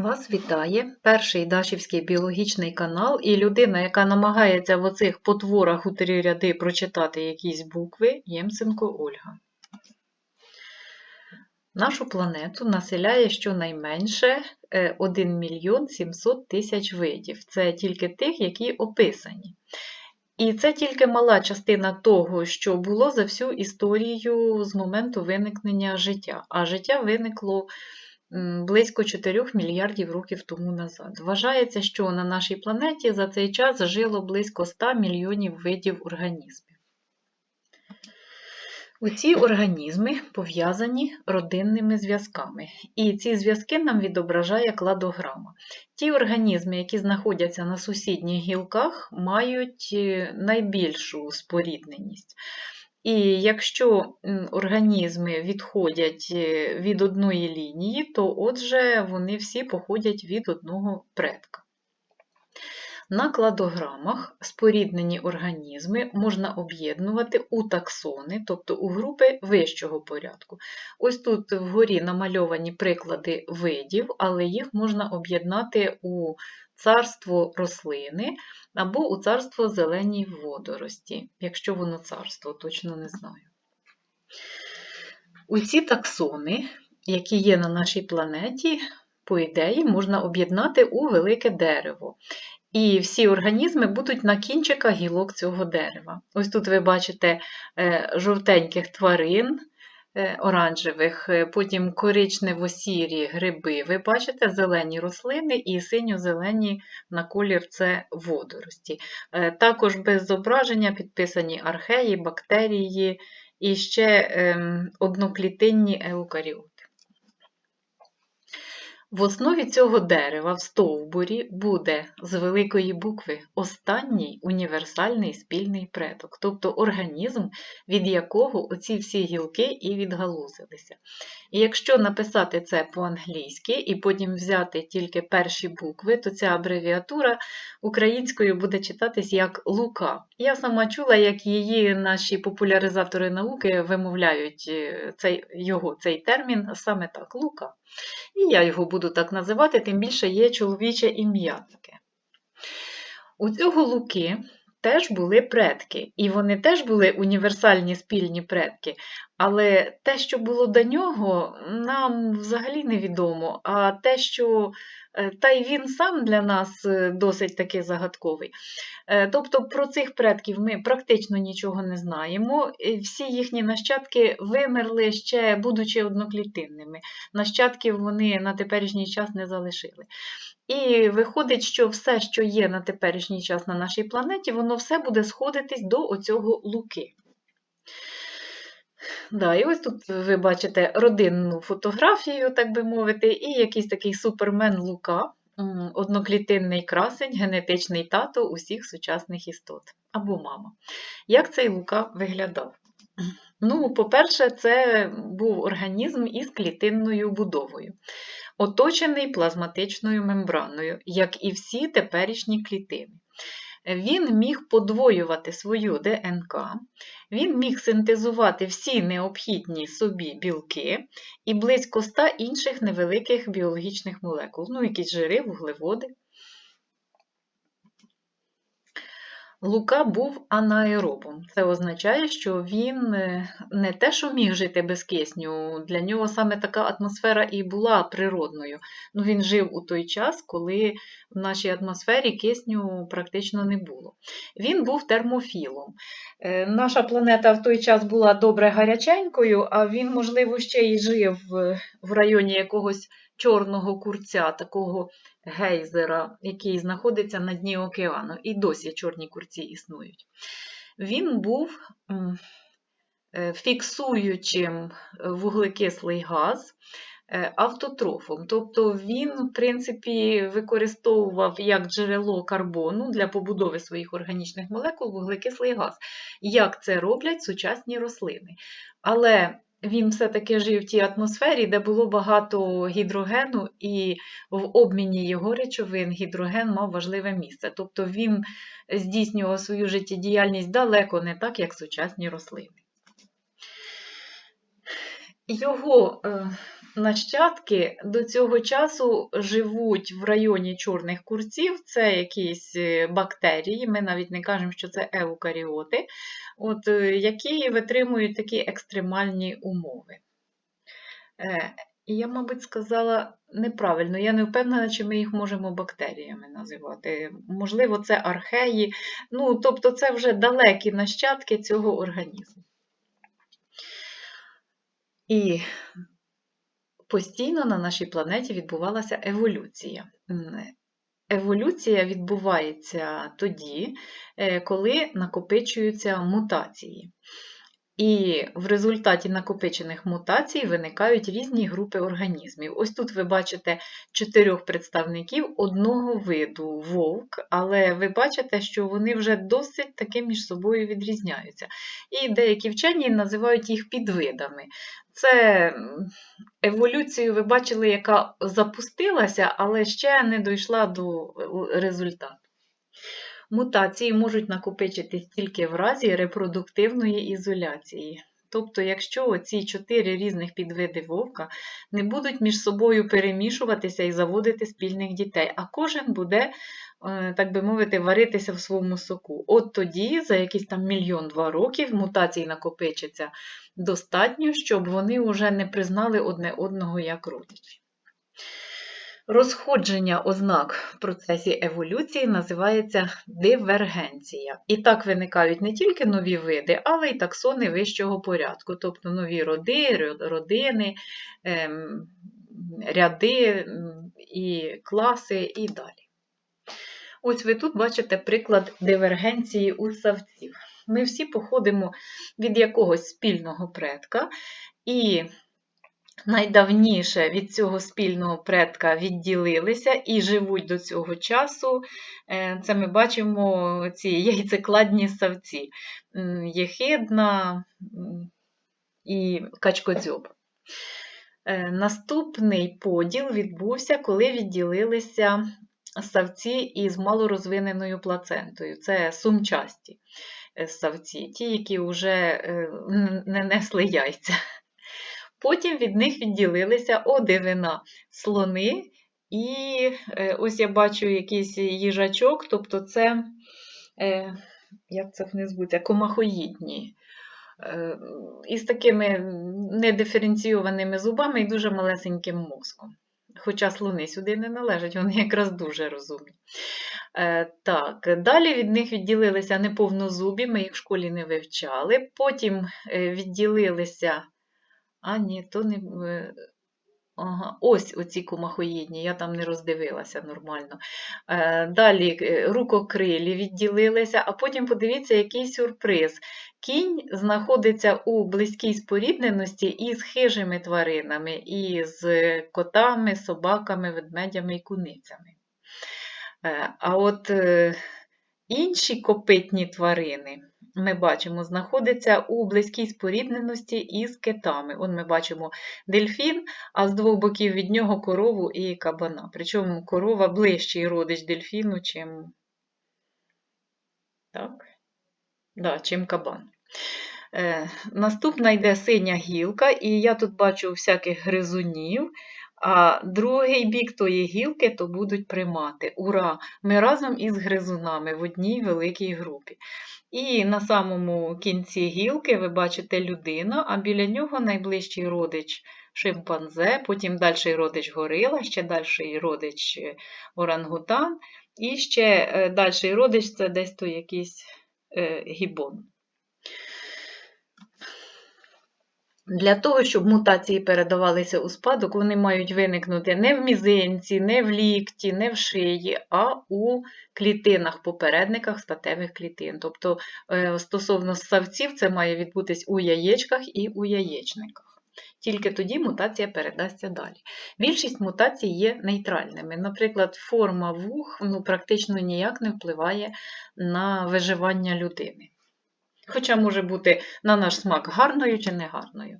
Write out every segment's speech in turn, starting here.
Вас вітає перший Дашівський біологічний канал і людина, яка намагається в оцих потворах у три ряди прочитати якісь букви, Ємценко Ольга. Нашу планету населяє щонайменше е, 1 мільйон 700 тисяч видів. Це тільки тих, які описані. І це тільки мала частина того, що було за всю історію з моменту виникнення життя. А життя виникло близько 4 мільярдів років тому назад. Вважається, що на нашій планеті за цей час жило близько 100 мільйонів видів організмів. Оці організми пов'язані родинними зв'язками, і ці зв'язки нам відображає кладограма. Ті організми, які знаходяться на сусідніх гілках, мають е, найбільшу спорідненість. І якщо організми відходять е, від одної лінії, то отже вони всі походять від одного предка. На кладограмах споріднені організми можна об'єднувати у таксони, тобто у групи вищого порядку. Ось тут вгорі намальовані приклади видів, але їх можна об'єднати у царство рослини або у царство зелені водорості, якщо воно царство, точно не знаю. Усі таксони, які є на нашій планеті, по ідеї, можна об'єднати у велике дерево. І всі організми будуть на кінчиках гілок цього дерева. Ось тут ви бачите е, жовтеньких тварин, оранжевих, е, потім коричнево-сірі гриби. Ви бачите зелені рослини і синьо-зелені на колір це водорості. Е, Також без зображення підписані археї, бактерії і ще ем, одноклітинні еукаріоти. В основі цього дерева в стовбурі буде з великої букви останній універсальний спільний предок, тобто організм, від якого оці всі гілки і відгалузилися. І якщо написати це по-англійськи і потім взяти тільки перші букви, то ця абревіатура українською буде читатись як Лука. Я сама чула, як її наші популяризатори науки вимовляють е, цей, його, цей термін саме так Лука. І я його буду так називати, тим більше є чоловіче ім'я таке. У цього луки теж були предки, і вони теж були універсальні спільні предки. Але те, що було до нього, нам взагалі невідомо. А те, що та й він сам для нас е, досить таки загадковий. Е, Тобто про цих предків ми практично нічого не знаємо. Всі їхні нащадки вимерли ще будучи одноклітинними. Нащадків вони на теперішній час не залишили. І виходить, що все, що є на теперішній час на нашій планеті, воно все буде сходитись до оцього луки. Да, і ось тут ви бачите родинну фотографію, так би мовити, і якийсь такий супермен Лука, одноклітинний красень, генетичний тато усіх сучасних істот або мама. Як цей Лука виглядав? Ну, по-перше, це був організм із клітинною будовою, оточений плазматичною мембраною, як і всі теперішні клітини. Він міг подвоювати свою ДНК, він міг синтезувати всі необхідні собі білки і близько 100 інших невеликих біологічних молекул, ну, якісь жири, вуглеводи. Лука був анаеробом. Це означає, що він е, не те, що міг жити без кисню, для нього саме така атмосфера і була природною. Ну, Він жив у той час, коли в нашій атмосфері кисню практично не було. Він був термофілом. Е, Наша планета в той час була добре гаряченькою, а він, можливо, ще й жив е, в районі якогось чорного курця, такого гейзера, який знаходиться на дні океану, і досі чорні курці існують. Він був е, фіксуючим вуглекислий газ е, автотрофом. Тобто він, в принципі, використовував як джерело карбону для побудови своїх органічних молекул вуглекислий газ. Як це роблять сучасні рослини. Але він все-таки жив в тій атмосфері, де було багато гідрогену, і в обміні його речовин гідроген мав важливе місце. Тобто він здійснював свою життєдіяльність далеко не так, як сучасні рослини. Його е, нащадки до цього часу живуть в районі чорних курців, це якісь е, бактерії, ми навіть не кажемо, що це еукаріоти, от, е, які витримують такі екстремальні умови. Е, І я, мабуть, сказала неправильно, я не впевнена, чи ми їх можемо бактеріями називати. Можливо, це археї, ну, тобто це вже далекі нащадки цього організму. І постійно на нашій планеті відбувалася еволюція. Еволюція відбувається тоді, е, коли накопичуються мутації. І в результаті накопичених мутацій виникають різні групи організмів. Ось тут ви бачите чотирьох представників одного виду вовк, але ви бачите, що вони вже досить таки між собою відрізняються. І деякі вчені називають їх підвидами. Це еволюцію, ви бачили, яка запустилася, але ще не дійшла до е, результату. Мутації можуть накопичитись тільки в разі репродуктивної ізоляції. Тобто, якщо ці чотири різних підвиди вовка не будуть між собою перемішуватися і заводити спільних дітей, а кожен буде, е, так би мовити, варитися в своєму соку. От тоді, за якийсь там мільйон-два років, мутацій накопичиться достатньо, щоб вони вже не признали одне одного як родичі. Розходження ознак в процесі еволюції називається дивергенція. І так виникають не тільки нові види, але й таксони вищого порядку, тобто нові роди, родини, ем, ряди і класи і далі. Ось ви тут бачите приклад дивергенції у савців. Ми всі походимо від якогось спільного предка, і найдавніше від цього спільного предка відділилися і живуть до цього часу. Е, Це ми бачимо ці яйцекладні савці Єхидна і качкодзьоб. Е, Наступний поділ відбувся, коли відділилися савці із малорозвиненою плацентою. Це сумчасті е, савці, ті, які вже не несли яйця. Потім від них відділилися одивина слони, і е, ось я бачу якийсь їжачок, тобто це, е, як це вони звуться, комахоїдні. Е, із такими недиференційованими зубами і дуже малесеньким мозком. Хоча слони сюди не належать, вони якраз дуже розумні. Так, далі від них відділилися неповнозубі, ми їх в школі не вивчали. Потім відділилися. А, ні, то не. е, Ага, ось оці комахоїдні, я там не роздивилася нормально. Е, далі е, рукокрилі відділилися, а потім подивіться, який сюрприз. Кінь знаходиться у близькій спорідненості із хижими тваринами, і з котами, собаками, ведмедями і куницями. А от інші копитні тварини, ми бачимо, знаходяться у близькій спорідненості із китами. Он ми бачимо дельфін, а з двох боків від нього корову і кабана. Причому корова ближчий родич дельфіну, чим, так? Да, чим кабан. Е, наступна йде синя гілка, і я тут бачу всяких гризунів, а другий бік тої гілки то будуть примати. Ура! Ми разом із гризунами в одній великій групі. І на самому кінці гілки ви бачите людину, а біля нього найближчий родич шимпанзе, потім дальший родич горила, ще дальший родич е, орангутан, і ще е, дальший родич це десь то якийсь е, гібон. Для того, щоб мутації передавалися у спадок, вони мають виникнути не в мізинці, не в лікті, не в шиї, а у клітинах, попередниках статевих клітин. Тобто, е, стосовно ссавців, це має відбутись у яєчках і у яєчниках. Тільки тоді мутація передасться далі. Більшість мутацій є нейтральними. Наприклад, форма вух ну, практично ніяк не впливає на виживання людини. Хоча може бути на наш смак гарною чи негарною.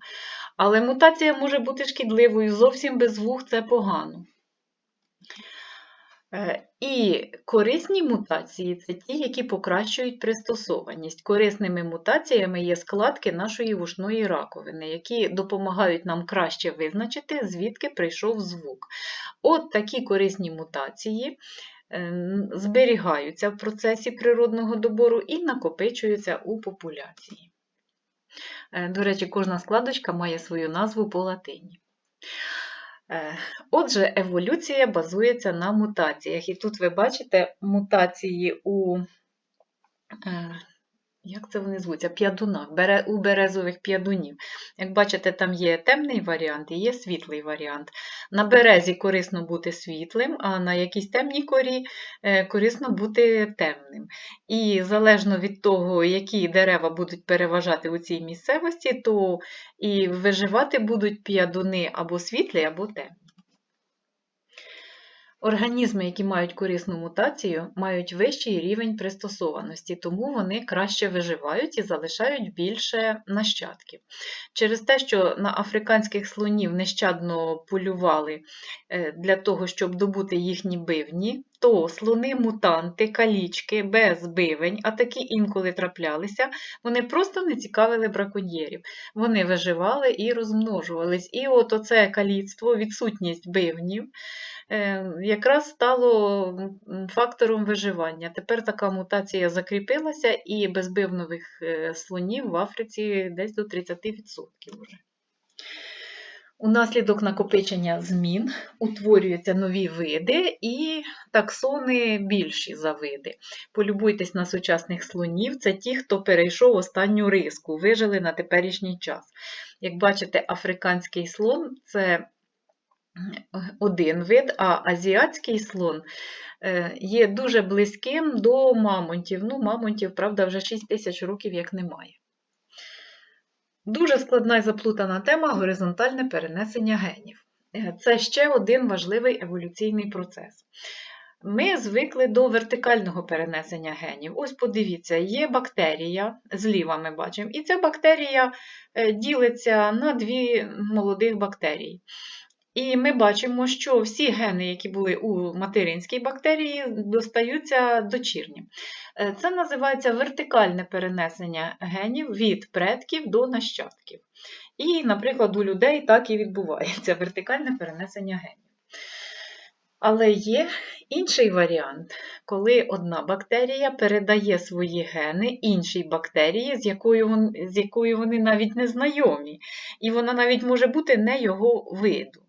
Але мутація може бути шкідливою, зовсім без вух це погано. Е, І корисні мутації це ті, які покращують пристосованість. Корисними мутаціями є складки нашої вушної раковини, які допомагають нам краще визначити, звідки прийшов звук. От такі корисні мутації зберігаються в процесі природного добору і накопичуються у популяції. Е, До речі, кожна складочка має свою назву по латині. Е, Отже, еволюція базується на мутаціях. І тут ви бачите мутації у, е, як це вони звуться, п'ядунах, бере- у березових п'ядунів. Як бачите, там є темний варіант і є світлий варіант. На березі корисно бути світлим, а на якійсь темній корі е, корисно бути темним. І залежно від того, які дерева будуть переважати у цій місцевості, то і виживати будуть п'ядуни або світлі, або темні. Організми, які мають корисну мутацію, мають вищий рівень пристосованості, тому вони краще виживають і залишають більше нащадків. Через те, що на африканських слонів нещадно полювали е, для того, щоб добути їхні бивні, то слони-мутанти, калічки без бивень, а такі інколи траплялися, вони просто не цікавили браконьєрів. Вони виживали і розмножувались. І от оце каліцтво, відсутність бивнів, якраз стало фактором виживання. Тепер така мутація закріпилася, і безбивнових е, слонів в Африці десь до 30% вже. Унаслідок накопичення змін утворюються нові види і таксони більші за види. Полюбуйтесь на сучасних слонів, це ті, хто перейшов останню риску, вижили на теперішній час. Як бачите, африканський слон це один вид, а азіатський слон е, є дуже близьким до мамонтів. Ну, мамонтів, правда, вже 6 тисяч років як немає. Дуже складна і заплутана тема горизонтальне перенесення генів. Е, Це ще один важливий еволюційний процес. Ми звикли до вертикального перенесення генів. Ось подивіться, є бактерія, зліва ми бачимо, і ця бактерія е, ділиться на дві молодих бактерії. І ми бачимо, що всі гени, які були у материнській бактерії, достаються дочірнім. Е, Це називається вертикальне перенесення генів від предків до нащадків. І, наприклад, у людей так і відбувається вертикальне перенесення генів. Але є інший варіант, коли одна бактерія передає свої гени іншій бактерії, з якою, з якою вони навіть не знайомі, і вона навіть може бути не його виду.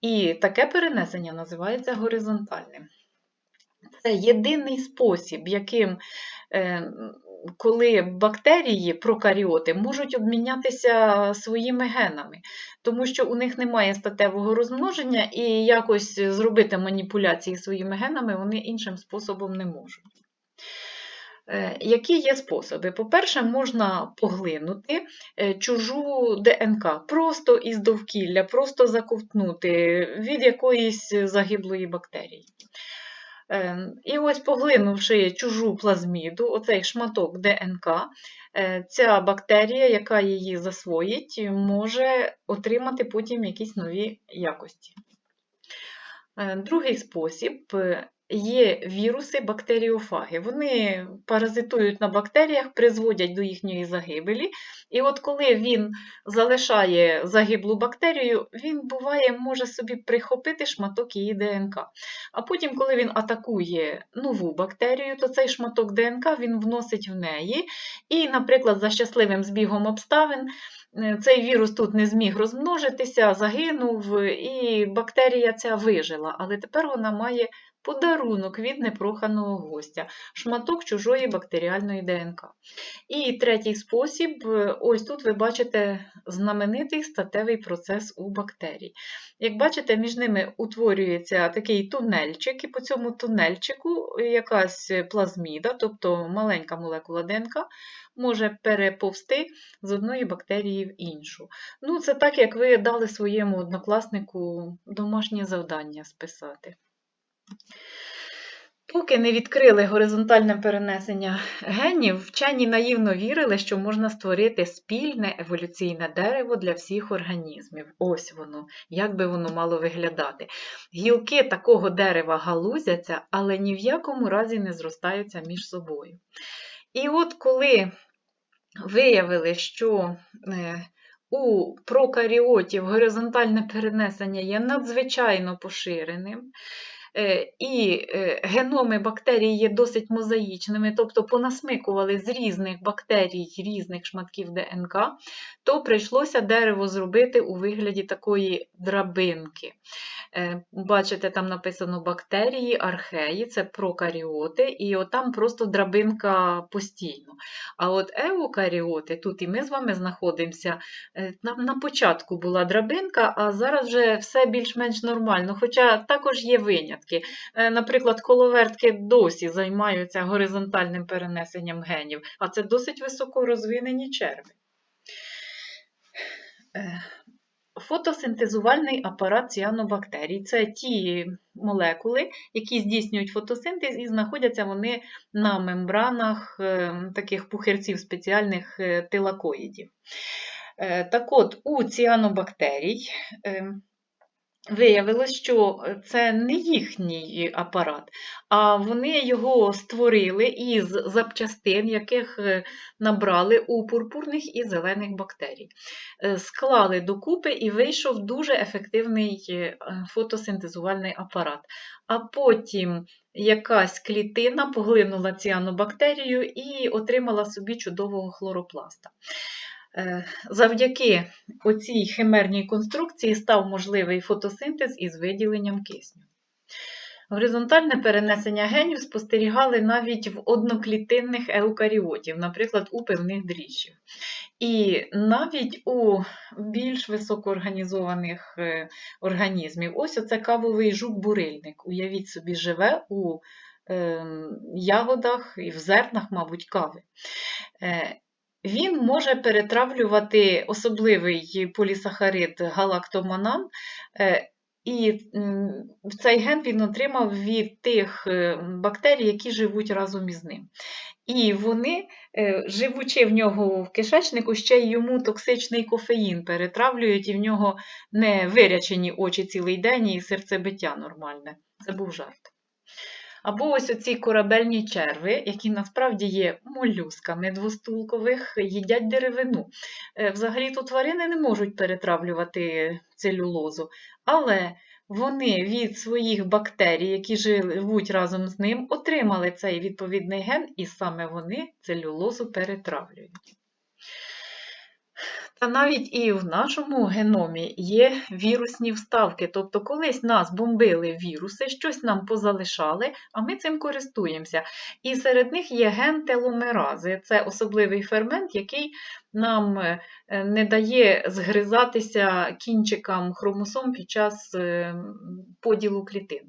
І таке перенесення називається горизонтальним. Це єдиний спосіб, яким, е, коли бактерії, прокаріоти, можуть обмінятися своїми генами, тому що у них немає статевого розмноження, і якось зробити маніпуляції своїми генами вони іншим способом не можуть. Е, Які є способи? По-перше, можна поглинути е, чужу ДНК просто із довкілля, просто заковтнути від якоїсь загиблої бактерії. Е, І ось поглинувши чужу плазміду, оцей шматок ДНК, ця бактерія, яка її засвоїть, може отримати потім якісь нові якості. Другий спосіб є віруси бактеріофаги. Вони паразитують на бактеріях, призводять до їхньої загибелі. І от коли він залишає загиблу бактерію, він буває, може собі прихопити шматок її ДНК. А потім, коли він атакує нову бактерію, то цей шматок ДНК він вносить в неї. І, наприклад, за щасливим збігом обставин. е, Цей вірус тут не зміг розмножитися, загинув, і бактерія ця вижила, але тепер вона має подарунок від непроханого гостя, шматок чужої бактеріальної ДНК. І третій спосіб, е, ось тут ви бачите знаменитий статевий процес у бактерій. Як бачите, між ними утворюється такий тунельчик, і по цьому тунельчику якась плазміда, тобто маленька молекула ДНК, може переповзти з одної бактерії в іншу. Ну, це так, як ви дали своєму однокласнику домашнє завдання списати. Поки не відкрили горизонтальне перенесення генів, вчені наївно вірили, що можна створити спільне еволюційне дерево для всіх організмів. Ось воно, як би воно мало виглядати. Гілки такого дерева галузяться, але ні в якому разі не зростаються між собою. І от коли виявили, що е, у прокаріотів горизонтальне перенесення є надзвичайно поширеним, і е, геноми бактерій є досить мозаїчними, тобто понасмикували з різних бактерій різних шматків ДНК, то прийшлося дерево зробити у вигляді такої драбинки. Е, Бачите, там написано бактерії, археї, це прокаріоти, і отам просто драбинка постійно. А от еукаріоти, тут і ми з вами знаходимося, е, на, на початку була драбинка, а зараз вже все більш-менш нормально. Хоча також є винятки. Е, Наприклад, коловертки досі займаються горизонтальним перенесенням генів, а це досить високо розвинені черви. Е, Фотосинтезувальний апарат ціанобактерій це ті молекули, які здійснюють фотосинтез, і знаходяться вони на мембранах е, таких пухирців спеціальних тилакоїдів. Так от, у ціанобактерій виявилось, що це не їхній апарат, а вони його створили із запчастин, яких е, набрали у пурпурних і зелених бактерій. Е, Склали докупи і вийшов дуже ефективний е, фотосинтезувальний апарат. А потім якась клітина поглинула ціанобактерію і отримала собі чудового хлоропласта. Е, Завдяки оцій химерній конструкції став можливий фотосинтез із виділенням кисню. Горизонтальне перенесення генів спостерігали навіть в одноклітинних еукаріотів, наприклад, у певних дріжджів. І навіть у більш високоорганізованих е, організмів. Ось оце кавовий жук-бурильник. Уявіть собі, живе у е, ягодах і в зернах, мабуть, кави. Він може перетравлювати особливий полісахарид галактоманан, е, і цей ген він отримав від тих е, бактерій, які живуть разом із ним. І вони, е, живучи в нього в кишечнику, ще й йому токсичний кофеїн перетравлюють, і в нього не вирячені очі цілий день і серцебиття нормальне. Це був жарт. Або ось оці корабельні черви, які насправді є молюсками двостулкових, їдять деревину. Е, Взагалі то тварини не можуть перетравлювати целюлозу, але вони від своїх бактерій, які живуть разом з ним, отримали цей відповідний ген, і саме вони целюлозу перетравлюють. Та навіть і в нашому геномі є вірусні вставки. Тобто, колись нас бомбили віруси, щось нам позалишали, а ми цим користуємося. І серед них є ген теломерази. Це особливий фермент, який нам е, не дає згризатися кінчикам хромосом під час е, поділу клітин.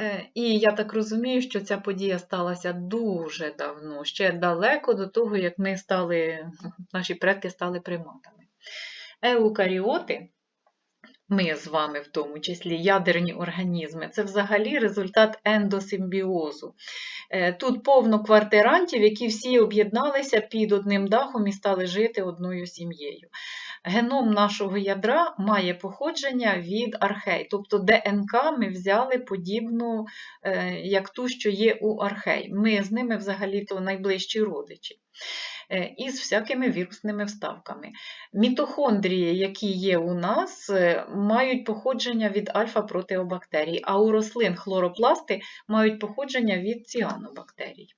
Е, І я так розумію, що ця подія сталася дуже давно, ще далеко до того, як ми стали, наші предки стали приматами. Еукаріоти, ми з вами в тому числі ядерні організми, це взагалі результат ендосимбіозу. Е, Тут повно квартирантів, які всі об'єдналися під одним дахом і стали жити одною сім'єю. Геном нашого ядра має походження від архей, тобто ДНК ми взяли подібну, е, як ту, що є у архей. Ми з ними взагалі-то найближчі родичі. Е, із всякими вірусними вставками. Мітохондрії, які є у нас, е, мають походження від альфа-протеобактерій, а у рослин хлоропласти мають походження від ціанобактерій.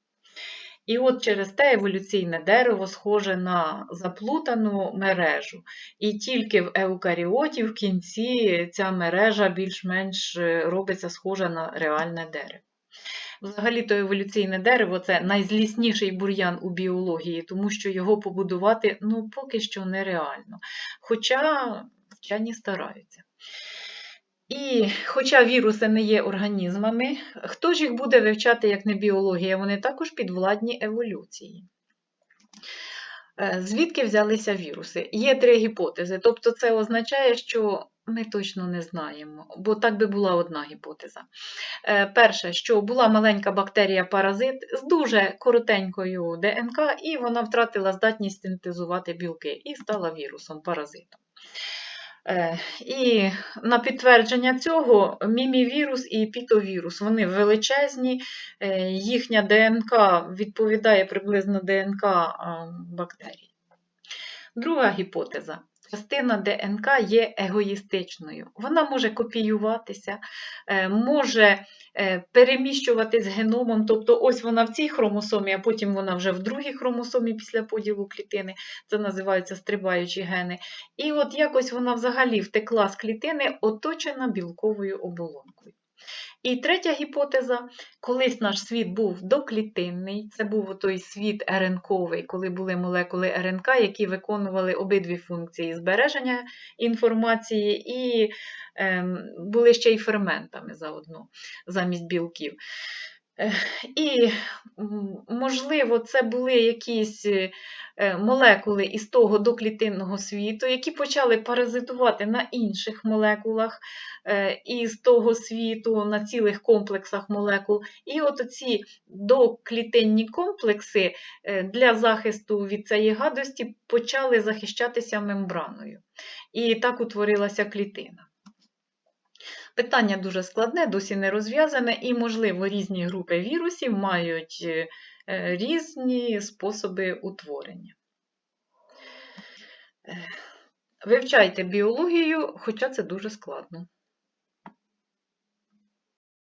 І от через те еволюційне дерево схоже на заплутану мережу. І тільки в еукаріоті в кінці ця мережа більш-менш е, робиться схожа на реальне дерево. Взагалі-то еволюційне дерево це найзлісніший бур'ян у біології, тому що його побудувати ну, поки що нереально. Хоча вчені стараються. І хоча віруси не є організмами, хто ж їх буде вивчати як не біологія? Вони також підвладні еволюції. Е, Звідки взялися віруси? Є три гіпотези. Тобто, це означає, що Ми точно не знаємо, бо так би була одна гіпотеза. Е, Перше, що була маленька бактерія-паразит з дуже коротенькою ДНК, і вона втратила здатність синтезувати білки і стала вірусом, паразитом. Е, І на підтвердження цього мімівірус і пітовірус, вони величезні, е, їхня ДНК відповідає приблизно ДНК бактерій. Друга гіпотеза. Частина ДНК є егоїстичною. Вона може копіюватися, е, може е, переміщуватись геномом, тобто ось вона в цій хромосомі, а потім вона вже в другій хромосомі після поділу клітини. Це називаються стрибаючі гени. І от якось вона взагалі втекла з клітини, оточена білковою оболонкою. І третя гіпотеза, колись наш світ був доклітинний, це був той світ РНКовий, коли були молекули РНК, які виконували обидві функції збереження інформації і ем, були ще й ферментами заодно, замість білків. Е, І, можливо, це були якісь е, молекули із того доклітинного світу, які почали паразитувати на інших молекулах е, із того світу, на цілих комплексах молекул. І от ці доклітинні комплекси е, для захисту від цієї гадості почали захищатися мембраною. І так утворилася клітина. Питання дуже складне, досі не розв'язане, і, можливо, різні групи вірусів мають е, е, різні способи утворення. Е, Вивчайте біологію, хоча це дуже складно.